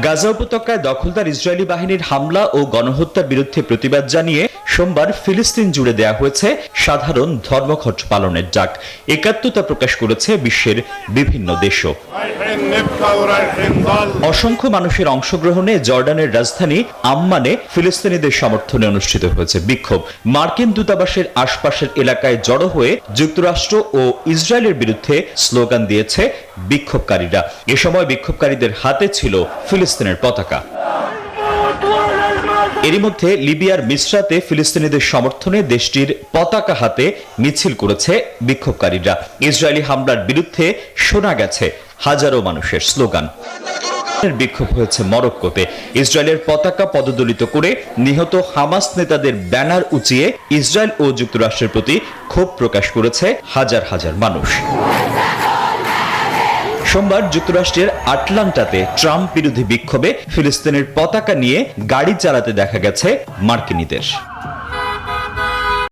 গাজা উপত্যকায় দখলদার ইসরায়েলি বাহিনীর হামলা ও গণহত্যার বিরুদ্ধে প্রতিবাদ জানিয়ে সোমবার ফিলিস্তিন জুড়ে দেয়া হয়েছে সাধারণ ধর্মঘট পালনের ডাক। একাত্মতা প্রকাশ করেছে বিশ্বের বিভিন্ন দেশও। অসংখ্য মানুষের অংশগ্রহণে জর্ডানের রাজধানী আম্মানে ফিলিস্তিনিদের সমর্থনে অনুষ্ঠিত হয়েছে বিক্ষোভ। মার্কিন দূতাবাসের আশপাশের এলাকায় জড়ো হয়ে যুক্তরাষ্ট্র ও ইসরায়েলের বিরুদ্ধে স্লোগান দিয়েছে বিক্ষোভকারীরা। এ সময় বিক্ষোভকারীদের হাতে ছিল ফিলিস্তিনের পতাকা। এরই মধ্যে লিবিয়ার মিসরাতে ফিলিস্তিনিদের সমর্থনে দেশটির পতাকা হাতে মিছিল করেছে বিক্ষোভকারীরা। ইসরায়েলি হামলার বিরুদ্ধে শোনা গেছে হাজারো মানুষের স্লোগান। বিক্ষোভ হয়েছে মরক্কোতে। ইসরায়েলের পতাকা পদদলিত করে নিহত হামাস নেতাদের ব্যানার উঁচিয়ে ইসরায়েল ও যুক্তরাষ্ট্রের প্রতি ক্ষোভ প্রকাশ করেছে হাজার হাজার মানুষ। সোমবার যুক্তরাষ্ট্রের আটলান্টাতে ট্রাম্প বিরোধী বিক্ষোভে ফিলিস্তিনের পতাকা নিয়ে গাড়ি চালাতে দেখা গেছে মার্কিনীদের।